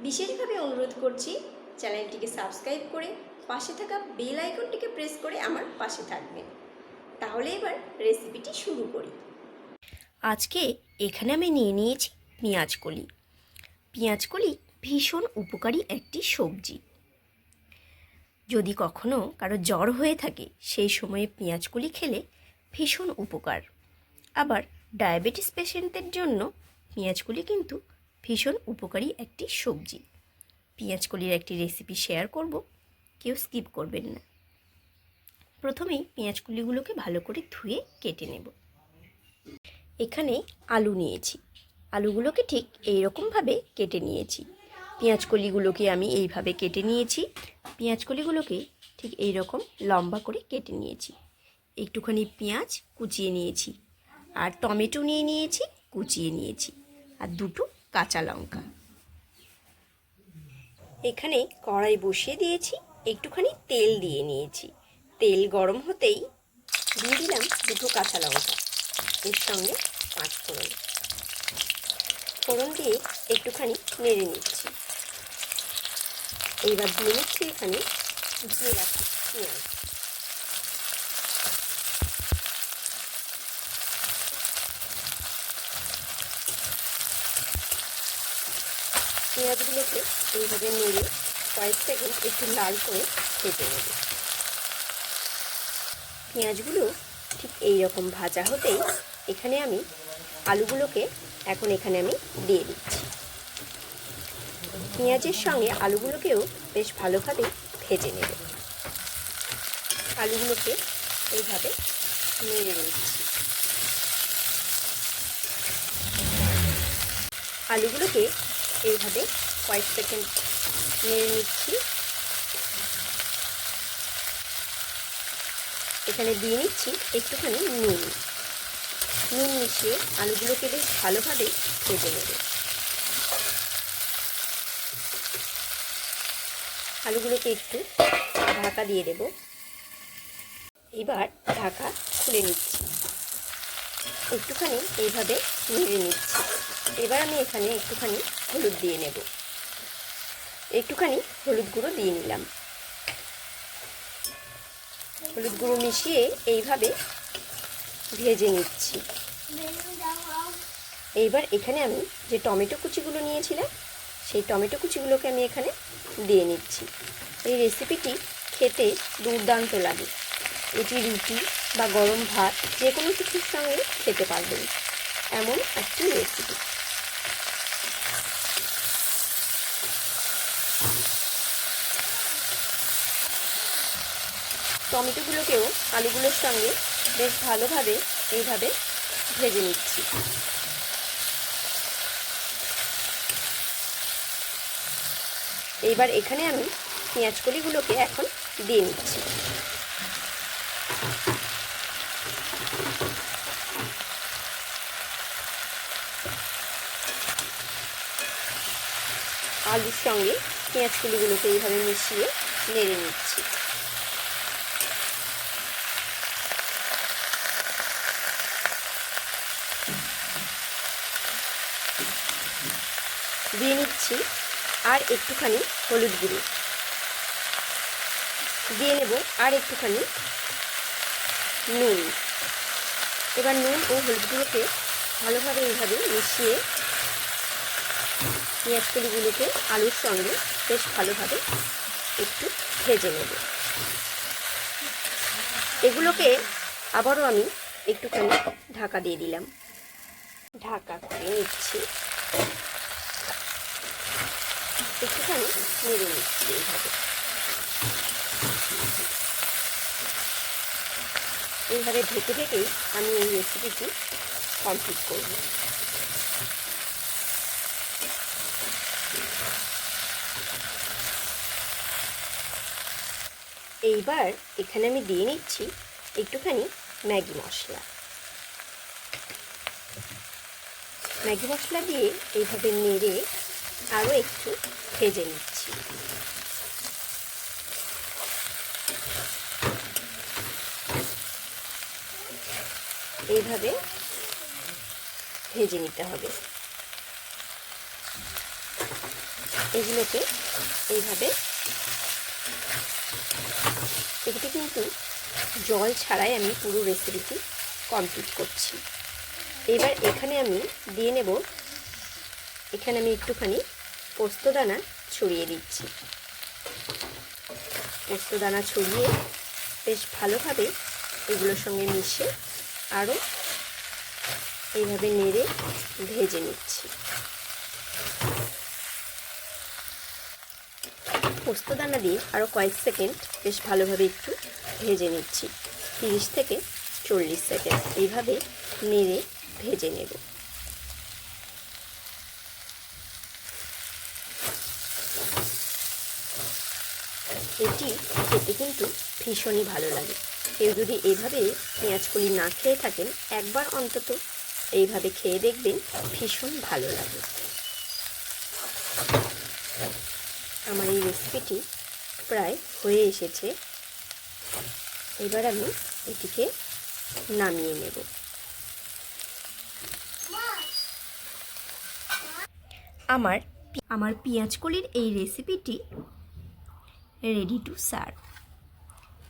বিশেষভাবে অনুরোধ করছি চ্যানেলটিকে সাবস্ক্রাইব করে পাশে থাকা বেল আইকনটিকে প্রেস করে আমার পাশে থাকবেন। তাহলে এবার রেসিপিটি শুরু করি। আজকে এখানে আমি নিয়ে নিয়েছি পেঁয়াজকলি। পেঁয়াজকলি ভীষণ উপকারী একটি সবজি। যদি কখনো কারও জ্বর হয়ে থাকে, সেই সময়ে পেঁয়াজকলি খেলে ভীষণ উপকার। আবার ডায়াবেটিস পেশেন্টদের জন্য পেঁয়াজকলি কিন্তু ভীষণ উপকারী একটি সবজি। পেঁয়াজকলির একটি রেসিপি শেয়ার করব, কেউ স্কিপ করবেন না। প্রথমেই পেঁয়াজকলিগুলোকে ভালো করে ধুয়ে কেটে নেব। এখানে আলু নিয়েছি। আলুগুলোকে ঠিক এই রকমভাবে কেটে নিয়েছি। পেঁয়াজকলিগুলোকে আমি এইভাবে কেটে নিয়েছি। পেঁয়াজকলিগুলোকে ঠিক এই রকম লম্বা করে কেটে নিয়েছি। একটুখানি পেঁয়াজ কুচিয়ে নিয়েছি। আর টমেটো নিয়ে নিয়েছি, কুচিয়ে নিয়েছি। আর দুটো কাঁচা লঙ্কা। এখানে কড়াই বসিয়ে দিয়েছি, একটুখানি তেল দিয়ে নিয়েছি। তেল গরম হতেই দিয়ে দিলাম দুটো কাঁচা লঙ্কা। এর সঙ্গে পাঁচ ফোড়ন। ফোড়ন দিয়ে একটুখানি নেড়ে নিচ্ছি। এইবার দিয়ে নিচ্ছি এখানে দিয়ে রাখা পেঁয়াজ। পেঁয়াজগুলোকে এইভাবে নেড়ে কয়েক সেকেন্ড একটু লাল করে ভেজে নেব। পেঁয়াজগুলো ঠিক এই রকম ভাজা হতেই এখানে আমি আলুগুলোকে এখন এখানে আমি দিয়ে দিচ্ছি। পেঁয়াজের সঙ্গে আলুগুলোকেও বেশ ভালোভাবে ভেজে নেব। আলুগুলোকে এইভাবে নেড়ে নিচ্ছি। আলুগুলোকে এইভাবে কয়েক সেকেন্ড নেড়ে নিচ্ছি। এখানে দিয়ে নিচ্ছি একটুখানি নুন। নুন মিশিয়ে আলুগুলোকে বেশ ভালোভাবে ভেজে নেব। আলুগুলোকে একটু ঢাকা দিয়ে দেব। এবার ঢাকা খুলে নিচ্ছি। একটুখানি এইভাবে নেড়ে নিচ্ছি। এবার আমি এখানে একটুখানি হলুদ দিয়ে নেব। একটুখানি হলুদ গুঁড়ো দিয়ে নিলাম। হলুদ গুঁড়ো মিশিয়ে এইভাবে ভেজে নিচ্ছি। এইবার এখানে আমি যে টমেটো কুচিগুলো নিয়েছিলাম, সেই টমেটো কুচিগুলোকে আমি এখানে দিয়ে নিচ্ছি। এই রেসিপিটি খেতে দুর্দান্ত লাগে। এটি রুটি বা গরম ভাত, যে কোনো কিছুর সঙ্গে খেতে পারবেন। এমন একটি রেসিপি। টমেটোগুলোকেও আলুগুলোর সঙ্গে বেশ ভালোভাবে এইভাবে ভেজে নিচ্ছি। এইবার এখানে আমি পেঁয়াজ পেঁয়াজকলিগুলোকে এখন দিয়ে নিচ্ছি। আলুর সঙ্গে পেঁয়াজ পেঁয়াজকলিগুলোকে এইভাবে মিশিয়ে নেড়ে নিচ্ছি। দিয়ে নিচ্ছি আর একটুখানি হলুদ গুঁড়ো। দিয়ে নেব আর একটুখানি নুন। এবার নুন ও হলুদ গুঁড়োকে ভালোভাবে এইভাবে মিশিয়ে পেঁয়াজ কলিগুলোকে আলুর সঙ্গে বেশ ভালোভাবে একটু ভেজে নেব। এগুলোকে আবারও আমি একটুখানি ঢাকা দিয়ে দিলাম। ঢাকা করে নিচ্ছি। একটুখানি নেড়ে নিচ্ছি এইভাবে। এইভাবে ঢেকে ঢেকেই আমি এই রেসিপিটি কমপ্লিট করব। এইবার এখানে আমি দিয়ে নিচ্ছি একটুখানি ম্যাগি মশলা। ম্যাগি মশলা দিয়ে এইভাবে নেড়ে আরও একটু ভেজে নিচ্ছি। এইভাবে ভেজে নিতে হবে। এগুলোকে এইভাবে এটি কিন্তু জল ছাড়াই আমি পুরো রেসিপিটি কমপ্লিট করছি। এবার এখানে আমি দিয়ে নেব এখানে আমি একটুখানি পোস্তদানা ছড়িয়ে দিচ্ছি। পোস্তদানা ছড়িয়ে বেশ ভালোভাবে এগুলোর সঙ্গে মিশে আরও এইভাবে নেড়ে ভেজে নিচ্ছি। পোস্তদানা দিয়ে আরও কয়েক সেকেন্ড বেশ ভালোভাবে একটু ভেজে নিচ্ছি। তিরিশ থেকে চল্লিশ সেকেন্ড এইভাবে নেড়ে ভেজে নেব। এটি খেতে কিন্তু ভীষণই ভালো লাগে। কেউ যদি এভাবে পেঁয়াজকলি না খেয়ে থাকেন, একবার অন্তত এইভাবে খেয়ে দেখবেন ভীষণ ভালো লাগে। আমার এই রেসিপিটি প্রায় হয়ে এসেছে। এবার আমি এটিকে নামিয়ে নেব। আমার আমার পেঁয়াজকলির এই রেসিপিটি রেডি টু সার্ভ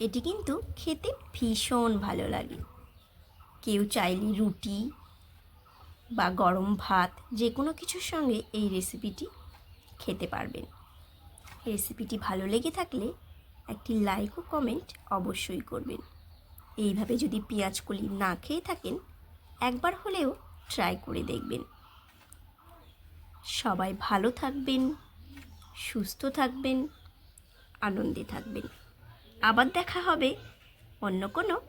এটি কিন্তু খেতে ভীষণ ভালো লাগে। কেউ চাইলে রুটি বা গরম ভাত যে কোনো কিছুর সঙ্গে এই রেসিপিটি খেতে পারবেন। রেসিপিটি ভালো লেগে থাকলে একটি লাইক ও কমেন্ট অবশ্যই করবেন। এইভাবে যদি পেঁয়াজ কলি না খেয়ে থাকেন, একবার হলেও ট্রাই করে দেখবেন। সবাই ভালো থাকবেন, সুস্থ থাকবেন। আনন্দে থাকবেন। আবার দেখা হবে অন্য কোনো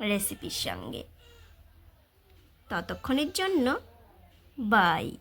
রেসিপির সঙ্গে। ততক্ষণের জন্য বাই।